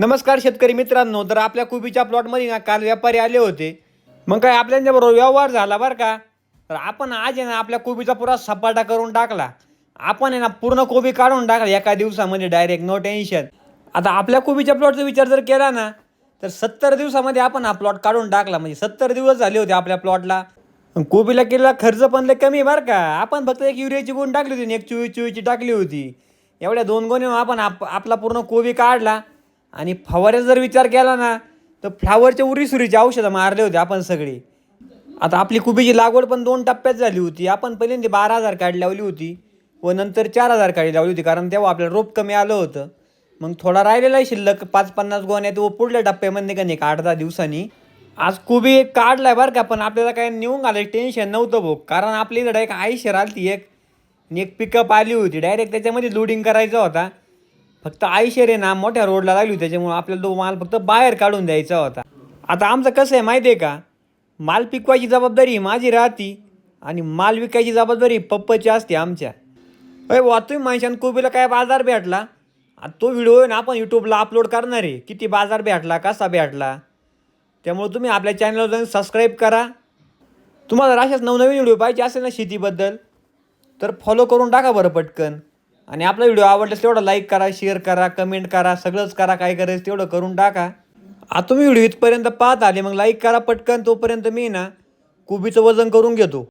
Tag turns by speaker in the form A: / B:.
A: नमस्कार शेतकरी मित्रांनो तर आपल्या कुबीच्या प्लॉटमध्ये ना काल व्यापारी आले होते. मग काय आपल्यांच्याबरोबर व्यवहार झाला बरं का? तर आपण आज आहे ना आपल्या कोबीचा पुरा सपाटा करून टाकला. आपण आहे ना पूर्ण कोबी काढून टाकला एका दिवसामध्ये डायरेक्ट नो टेन्शन आता आपल्या कोबीच्या प्लॉटचा विचार जर केला ना तर सत्तर दिवसामध्ये आपण हा प्लॉट काढून टाकला. म्हणजे सत्तर दिवस झाले होते आपल्या प्लॉटला कोबीला केलेला खर्च पण लय कमी बरं का. आपण फक्त एक युरियाची गुण टाकली होती एक चुवी चोवीसची टाकली होती. एवढ्या दोन गुण आपण आप आपला पूर्ण कोबी काढला. आणि फवाऱ्याचा जर विचार केला ना तर फ्लावरच्या उरीसुरीची औषधं मारले होते आपण सगळी. आता आपली कुबीची लागवड पण दोन टप्प्यात झाली होती. आपण पहिल्यांदा बारा हजार काढी लावली होती व नंतर चार हजार काढी लावली होती कारण तेव्हा आपल्याला रोप कमी आलं होतं. मग थोडा राहिलेला शिल्लक पाच पन्नास गोण्या तो पुढल्या टप्प्यामध्ये का नाही काढता आठ दहा दिवसांनी. आज कुबी एक काढलाय बरं का पण आपल्याला काय नेऊन आलं टेन्शन नव्हतं भाऊ कारण आपली इकडे एक आयशर आलती एक. एक पिकअप आली होती. डायरेक्ट त्याच्यामध्ये लोडिंग करायचा होता. फक्त आयशे आहे ना मोठ्या रोडला लागली त्याच्यामुळं त्याच्यामुळे आपल्याला तो माल फक्त बाहेर काढून द्यायचा होता. आता आमचं कसं आहे माहिती आहे का? माल पिकवायची जबाबदारी माझी राहती आणि माल विकायची जबाबदारी पप्पाची असते आमच्या. अरे वा तुम्ही माणशान कोबीला काय बाजार भेटला? आता तो व्हिडिओ ना आपण यूट्यूबला अपलोड करणार आहे. किती बाजार भेटला कसा भेटला? त्यामुळे तुम्ही आपल्या चॅनलवर जाऊन सबस्क्राईब करा. तुम्हाला अशाच नवनवीन व्हिडिओ पाहिजे असेल ना शेतीबद्दल तर फॉलो करून टाका बरं पटकन. आणि आपला व्हिडिओ आवडल्यास तेवढा लाईक करा शेअर करा कमेंट करा सगळंच करा काय करायचं तेवढं करून टाका. आता तुम्ही व्हिडिओ इथपर्यंत पाहत आले मग लाईक करा पटकन तोपर्यंत मी ना कोबीचं वजन करून घेतो.